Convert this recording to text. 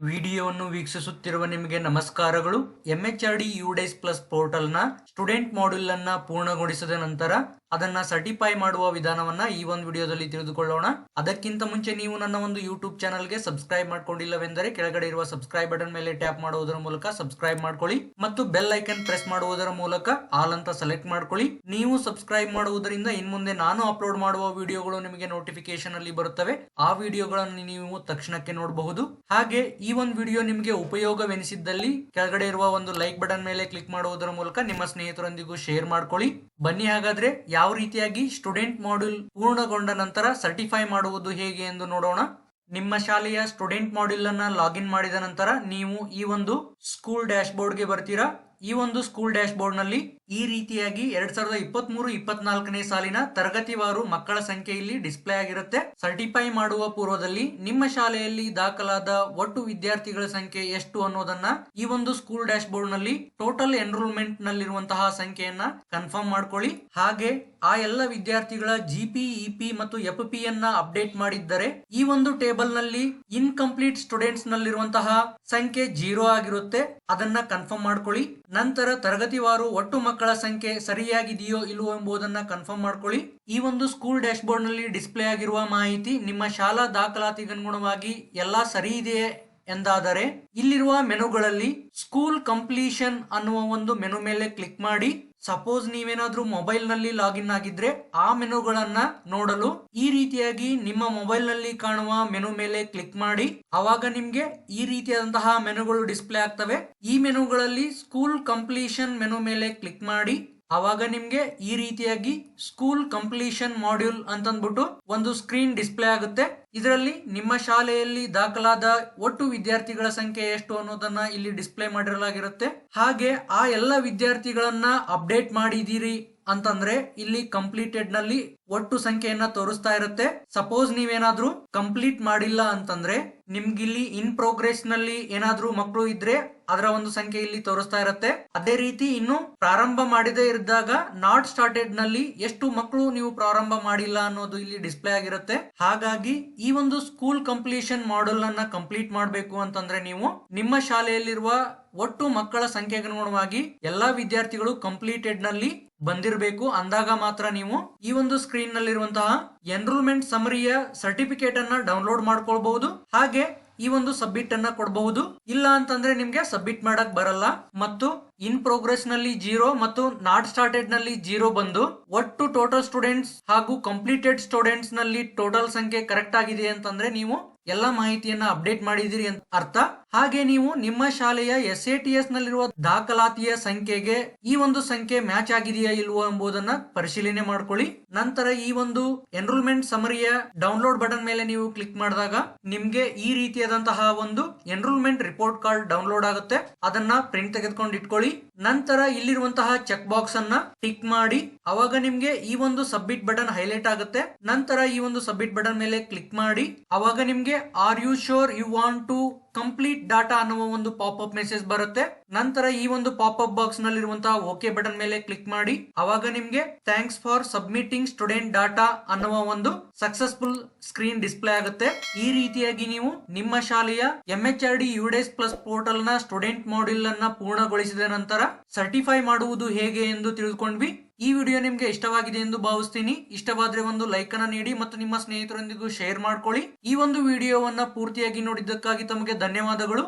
ವಿಡಿಯೋವನ್ನು ವೀಕ್ಷಿಸುತ್ತಿರುವ ನಿಮಗೆ ನಮಸ್ಕಾರಗಳು. M H R D UDISE plus ಪೋರ್ಟಲ್ನ student module ಅನ್ನ ಪೂರ್ಣಗೊಳಿಸಿದ ನಂತರ ಅದನ್ನ ಸರ್ಟಿಫೈ ಮಾಡುವ ವಿಧಾನವನ್ನ ಈ ಒಂದು ವಿಡಿಯೋದಲ್ಲಿ ತಿಳಿದುಕೊಳ್ಳೋಣ. ಅದಕ್ಕಿಂತ ಮುಂಚೆ ನೀವು ನನ್ನ ಒಂದು ಯೂಟ್ಯೂಬ್ ಚಾನಲ್ಗೆ ಸಬ್ಸ್ಕ್ರೈಬ್ ಮಾಡ್ಕೊಂಡಿಲ್ಲವೆಂದರೆ ಕೆಳಗಡೆ ಇರುವ ಸಬ್ಸ್ಕ್ರೈಬ್ ಬಟನ್ ಮೇಲೆ ಟ್ಯಾಪ್ ಮಾಡುವುದರ ಮೂಲಕ ಸಬ್ಸ್ಕ್ರೈಬ್ ಮಾಡ್ಕೊಳ್ಳಿ ಮತ್ತು ಬೆಲ್ ಐಕನ್ ಪ್ರೆಸ್ ಮಾಡುವುದರ ಮೂಲಕ ಆಲ್ ಅಂತ ಸೆಲೆಕ್ಟ್ ಮಾಡ್ಕೊಳ್ಳಿ. ನೀವು ಸಬ್ಸ್ಕ್ರೈಬ್ ಮಾಡುವುದರಿಂದ ಇನ್ ಮುಂದೆ ನಾನು ಅಪ್ಲೋಡ್ ಮಾಡುವ ವಿಡಿಯೋಗಳು ನಿಮಗೆ ನೋಟಿಫಿಕೇಶನ್ ಅಲ್ಲಿ ಬರುತ್ತವೆ. ಆ ವಿಡಿಯೋಗಳನ್ನು ನೀವು ತಕ್ಷಣಕ್ಕೆ ನೋಡಬಹುದು. ಹಾಗೆ ಒಂದು ವಿಡಿಯೋ ನಿಮಗೆ ಉಪಯೋಗವೆನಿಸಿದ್ದಲ್ಲಿ ಕೆಳಗಡೆ ಇರುವ ಒಂದು ಲೈಕ್ ಬಟನ್ ಮೇಲೆ ಕ್ಲಿಕ್ ಮಾಡುವುದರ ಮೂಲಕ ನಿಮ್ಮ ಸ್ನೇಹಿತರೊಂದಿಗೂ ಶೇರ್ ಮಾಡ್ಕೊಳ್ಳಿ. ಬನ್ನಿ ಹಾಗಾದ್ರೆ ಯಾವ ರೀತಿಯಾಗಿ ಸ್ಟೂಡೆಂಟ್ ಮಾಡ್ಯೂಲ್ ಪೂರ್ಣಗೊಂಡ ನಂತರ ಸರ್ಟಿಫೈ ಮಾಡುವುದು ಹೇಗೆ ಎಂದು ನೋಡೋಣ. ನಿಮ್ಮ ಶಾಲೆಯ ಸ್ಟೂಡೆಂಟ್ ಮಾಡ್ಯೂಲ್ ಅನ್ನ ಲಾಗಿನ್ ಮಾಡಿದ ನಂತರ ನೀವು ಈ ಒಂದು ಸ್ಕೂಲ್ ಡ್ಯಾಶ್ ಬೋರ್ಡ್ಗೆ ಬರ್ತೀರಾ? ಈ ಒಂದು ಸ್ಕೂಲ್ ಡ್ಯಾಶ್ ಬೋರ್ಡ್ನಲ್ಲಿ ಈ ರೀತಿಯಾಗಿ ಎರಡ್ ಸಾವಿರದ ಇಪ್ಪತ್ತ್ ಮೂರು ಇಪ್ಪತ್ನಾಲ್ಕನೇ ಸಾಲಿನ ತರಗತಿವಾರು ಮಕ್ಕಳ ಸಂಖ್ಯೆ ಇಲ್ಲಿ ಡಿಸ್ಪ್ಲೇ ಆಗಿರುತ್ತೆ. ಸರ್ಟಿಫೈ ಮಾಡುವ ಪೂರ್ವದಲ್ಲಿ ನಿಮ್ಮ ಶಾಲೆಯಲ್ಲಿ ದಾಖಲಾದ ಒಟ್ಟು ವಿದ್ಯಾರ್ಥಿಗಳ ಸಂಖ್ಯೆ ಎಷ್ಟು ಅನ್ನೋದನ್ನ ಈ ಒಂದು ಸ್ಕೂಲ್ ಡ್ಯಾಶ್ ಬೋರ್ಡ್ನಲ್ಲಿ ಟೋಟಲ್ ಎನ್ರೋಲ್ಮೆಂಟ್ ನಲ್ಲಿರುವಂತಹ ಸಂಖ್ಯೆಯನ್ನ ಕನ್ಫರ್ಮ್ ಮಾಡ್ಕೊಳ್ಳಿ. ಹಾಗೆ ಆ ಎಲ್ಲ ವಿದ್ಯಾರ್ಥಿಗಳ ಜಿಪಿ ಇಪಿ ಮತ್ತು ಎಫ್ ಪಿ ಯನ್ನ ಅಪ್ಡೇಟ್ ಮಾಡಿದ್ದರೆ ಈ ಒಂದು ಟೇಬಲ್ನಲ್ಲಿ ಇನ್ಕಂಪ್ಲೀಟ್ ಸ್ಟೂಡೆಂಟ್ಸ್ ನಲ್ಲಿರುವಂತಹ ಸಂಖ್ಯೆ ಜೀರೋ ಆಗಿರುತ್ತೆ. ಅದನ್ನ ಕನ್ಫರ್ಮ್ ಮಾಡ್ಕೊಳ್ಳಿ. ನಂತರ ತರಗತಿವಾರು ಒಟ್ಟು ಮಕ್ಕಳ ಸಂಖ್ಯೆ ಸರಿಯಾಗಿದೆಯೋ ಇಲ್ಲವೋ ಎಂಬುದನ್ನು ಕನ್ಫರ್ಮ್ ಮಾಡ್ಕೊಳ್ಳಿ. ಈ ಒಂದು ಸ್ಕೂಲ್ ಡ್ಯಾಶ್ ಬೋರ್ಡ್ನಲ್ಲಿ ಡಿಸ್ಪ್ಲೇ ಆಗಿರುವ ಮಾಹಿತಿ ನಿಮ್ಮ ಶಾಲಾ ದಾಖಲಾತಿಗನುಗುಣವಾಗಿ ಎಲ್ಲ ಸರಿ ಇದೆಯೇ? ಎಂದಾದರೆ, ಇಲ್ಲಿರುವ ಮೆನುಗಳಲ್ಲಿ ಸ್ಕೂಲ್ ಕಂಪ್ಲೀಷನ್ ಅನ್ನುವ ಒಂದು ಮೆನು ಮೇಲೆ ಕ್ಲಿಕ್ ಮಾಡಿ ಸಪೋಸ್ ನೀವೇನಾದ್ರೂ ಮೊಬೈಲ್ನಲ್ಲಿ ಲಾಗಿನ್ ಆಗಿದ್ರೆ ಆ ಮೆನುಗಳನ್ನ ನೋಡಲು ಈ ರೀತಿಯಾಗಿ ನಿಮ್ಮ ಮೊಬೈಲ್ನಲ್ಲಿ ಕಾಣುವ ಮೆನು ಮೇಲೆ ಕ್ಲಿಕ್ ಮಾಡಿ ಅವಾಗ ನಿಮ್ಗೆ ಈ ರೀತಿಯಾದಂತಹ ಮೆನುಗಳು ಡಿಸ್ಪ್ಲೇ ಆಗ್ತವೆ. ಈ ಮೆನುಗಳಲ್ಲಿ ಸ್ಕೂಲ್ ಕಂಪ್ಲೀಷನ್ ಮೆನು ಮೇಲೆ ಕ್ಲಿಕ್ ಮಾಡಿ ಅವಾಗ ನಿಮ್ಗೆ ಈ ರೀತಿಯಾಗಿ ಸ್ಕೂಲ್ ಕಂಪ್ಲೀಷನ್ ಮಾಡ್ಯೂಲ್ ಅಂತಂದ್ಬಿಟ್ಟು ಒಂದು ಸ್ಕ್ರೀನ್ ಡಿಸ್ಪ್ಲೇ ಆಗುತ್ತೆ. ಇದರಲ್ಲಿ ನಿಮ್ಮ ಶಾಲೆಯಲ್ಲಿ ದಾಖಲಾದ ಒಟ್ಟು ವಿದ್ಯಾರ್ಥಿಗಳ ಸಂಖ್ಯೆ ಎಷ್ಟು ಅನ್ನೋದನ್ನ ಇಲ್ಲಿ ಡಿಸ್ಪ್ಲೇ ಮಾಡಿರಲಾಗಿರುತ್ತೆ. ಹಾಗೆ ಆ ಎಲ್ಲ ವಿದ್ಯಾರ್ಥಿಗಳನ್ನ ಅಪ್ಡೇಟ್ ಮಾಡಿದೀರಿ ಅಂತಂದ್ರೆ ಇಲ್ಲಿ ಕಂಪ್ಲೀಟೆಡ್ನಲ್ಲಿ ಒಟ್ಟು ಸಂಖ್ಯೆಯನ್ನ ತೋರಿಸ್ತಾ ಇರುತ್ತೆ. ಸಪೋಸ್ ನೀವೇನಾದ್ರೂ ಕಂಪ್ಲೀಟ್ ಮಾಡಿಲ್ಲ ಅಂತಂದ್ರೆ ನಿಮ್ಗಿಲ್ಲಿ ಇನ್ ಪ್ರೋಗ್ರೆಸ್ನಲ್ಲಿ ಏನಾದ್ರೂ ಮಕ್ಕಳು ಇದ್ರೆ ಅದರ ಒಂದು ಸಂಖ್ಯೆ ಇಲ್ಲಿ ತೋರಿಸ್ತಾ ಇರುತ್ತೆ. ಅದೇ ರೀತಿ ಇನ್ನು ಪ್ರಾರಂಭ ಮಾಡದೇ ಇದ್ದಾಗ ನಾಟ್ ಸ್ಟಾರ್ಟೆಡ್ನಲ್ಲಿ ಎಷ್ಟು ಮಕ್ಕಳು ನೀವು ಪ್ರಾರಂಭ ಮಾಡಿಲ್ಲ ಅನ್ನೋದು ಇಲ್ಲಿ ಡಿಸ್ಪ್ಲೇ ಆಗಿರುತ್ತೆ. ಹಾಗಾಗಿ ಈ ಒಂದು ಸ್ಕೂಲ್ ಕಂಪ್ಲೀಷನ್ ಮಾಡಲ್ ಅನ್ನ ಕಂಪ್ಲೀಟ್ ಮಾಡಬೇಕು ಅಂತಂದ್ರೆ ನೀವು ನಿಮ್ಮ ಶಾಲೆಯಲ್ಲಿರುವ ಒಟ್ಟು ಮಕ್ಕಳ ಸಂಖ್ಯೆಗನುಗುಣವಾಗಿ ಎಲ್ಲಾ ವಿದ್ಯಾರ್ಥಿಗಳು ಕಂಪ್ಲೀಟೆಡ್ನಲ್ಲಿ ಬಂದಿರಬೇಕು. ಅಂದಾಗ ಮಾತ್ರ ನೀವು ಈ ಒಂದು ಸ್ಕ್ರೀನ್ ನಲ್ಲಿರುವಂತಹ ಎನ್ರೋಲ್ಮೆಂಟ್ ಸಮರಿಯ ಸರ್ಟಿಫಿಕೇಟ್ ಅನ್ನ ಡೌನ್ಲೋಡ್ ಮಾಡ್ಕೊಳ್ಬಹುದು. ಹಾಗೆ ಈ ಒಂದು ಸಬ್ಮಿಟ್ ಅನ್ನ ಕೊಡಬಹುದು. ಇಲ್ಲ ಅಂತಂದ್ರೆ ನಿಮ್ಗೆ ಸಬ್ಮಿಟ್ ಮಾಡಕ್ ಬರಲ್ಲ. ಮತ್ತು ಇನ್ ಪ್ರೋಗ್ರೆಸ್ನಲ್ಲಿ ಜೀರೋ ಮತ್ತು ನಾಟ್ ಸ್ಟಾರ್ಟೆಡ್ನಲ್ಲಿ ಜೀರೋ ಬಂದು ಒಟ್ಟು ಟೋಟಲ್ ಸ್ಟೂಡೆಂಟ್ಸ್ ಹಾಗೂ ಕಂಪ್ಲೀಟೆಡ್ ಸ್ಟೂಡೆಂಟ್ಸ್ನಲ್ಲಿ ಟೋಟಲ್ ಸಂಖ್ಯೆ ಕರೆಕ್ಟ್ ಆಗಿದೆ ಅಂತಂದ್ರೆ ನೀವು ಎಲ್ಲ ಮಾಹಿತಿಯನ್ನ ಅಪ್ಡೇಟ್ ಮಾಡಿದಿರಿ ಅಂತ ಅರ್ಥ. ಹಾಗೆ ನೀವು ನಿಮ್ಮ ಶಾಲೆಯ ಎಸ್ ಎ ಟಿ ಎಸ್ ನಲ್ಲಿರುವ ದಾಖಲಾತಿಯ ಸಂಖ್ಯೆಗೆ ಈ ಒಂದು ಸಂಖ್ಯೆ ಮ್ಯಾಚ್ ಆಗಿದೆಯಾ ಇಲ್ವೋ ಎಂಬುದನ್ನ ಪರಿಶೀಲನೆ ಮಾಡ್ಕೊಳ್ಳಿ. ನಂತರ ಈ ಒಂದು ಎನ್ರೋಲ್ಮೆಂಟ್ ಸಮರಿಯ ಡೌನ್ಲೋಡ್ ಬಟನ್ ಮೇಲೆ ನೀವು ಕ್ಲಿಕ್ ಮಾಡಿದಾಗ ನಿಮ್ಗೆ ಈ ರೀತಿಯಾದಂತಹ ಒಂದು ಎನ್ರೋಲ್ಮೆಂಟ್ ರಿಪೋರ್ಟ್ ಕಾರ್ಡ್ ಡೌನ್ಲೋಡ್ ಆಗುತ್ತೆ. ಅದನ್ನ ಪ್ರಿಂಟ್ ತೆಗೆದುಕೊಂಡು ಇಟ್ಕೊಳ್ಳಿ. ನಂತರ ಇಲ್ಲಿರುವಂತಹ ಚೆಕ್ ಬಾಕ್ಸ್ ಅನ್ನ ಟಿಕ್ ಮಾಡಿ, ಅವಾಗ ನಿಮ್ಗೆ ಈ ಒಂದು ಸಬ್ಮಿಟ್ ಬಟನ್ ಹೈಲೈಟ್ ಆಗುತ್ತೆ. ನಂತರ ಈ ಒಂದು ಸಬ್ಮಿಟ್ ಬಟನ್ ಮೇಲೆ ಕ್ಲಿಕ್ ಮಾಡಿ, ಅವಾಗ ನಿಮ್ಗೆ are you sure you want to complete data ಅನ್ನುವ ಒಂದು ಪಾಪ್ ಅಪ್ ಮೆಸೇಜ್ ಬರುತ್ತೆ. ನಂತರ ಈ ಒಂದು ಪಾಪ್ ಅಪ್ ಬಾಕ್ಸ್ ನಲ್ಲಿರುವಂತಹ ಓಕೆ ಬಟನ್ ಮೇಲೆ ಕ್ಲಿಕ್ ಮಾಡಿ. ಅವಾಗ ನಿಮ್ಗೆ thanks for submitting student data ಅನ್ನುವ ಒಂದು ಸಕ್ಸಸ್ಫುಲ್ ಸ್ಕ್ರೀನ್ ಡಿಸ್ಪ್ಲೇ ಆಗುತ್ತೆ. ಈ ರೀತಿಯಾಗಿ ನೀವು ನಿಮ್ಮ ಶಾಲೆಯ M H R D UDISE plus ಪೋರ್ಟಲ್ನ student module ಅನ್ನ ಪೂರ್ಣಗೊಳಿಸಿದ ನಂತರ ಸರ್ಟಿಫೈ ಮಾಡುವುದು ಹೇಗೆ ಎಂದು ತಿಳಿದುಕೊಂಡ್ವಿ. ಈ ವಿಡಿಯೋ ನಿಮ್ಗೆ ಇಷ್ಟವಾಗಿದೆ ಎಂದು ಭಾವಿಸ್ತೀನಿ. ಇಷ್ಟವಾದ್ರೆ ಒಂದು ಲೈಕ್ ಅನ್ನ ನೀಡಿ ಮತ್ತು ನಿಮ್ಮ ಸ್ನೇಹಿತರೊಂದಿಗೂ ಶೇರ್ ಮಾಡ್ಕೊಳ್ಳಿ. ಈ ಒಂದು ವಿಡಿಯೋವನ್ನ ಪೂರ್ತಿಯಾಗಿ ನೋಡಿದ್ದಕ್ಕಾಗಿ ತಮಗೆ ಧನ್ಯವಾದಗಳು.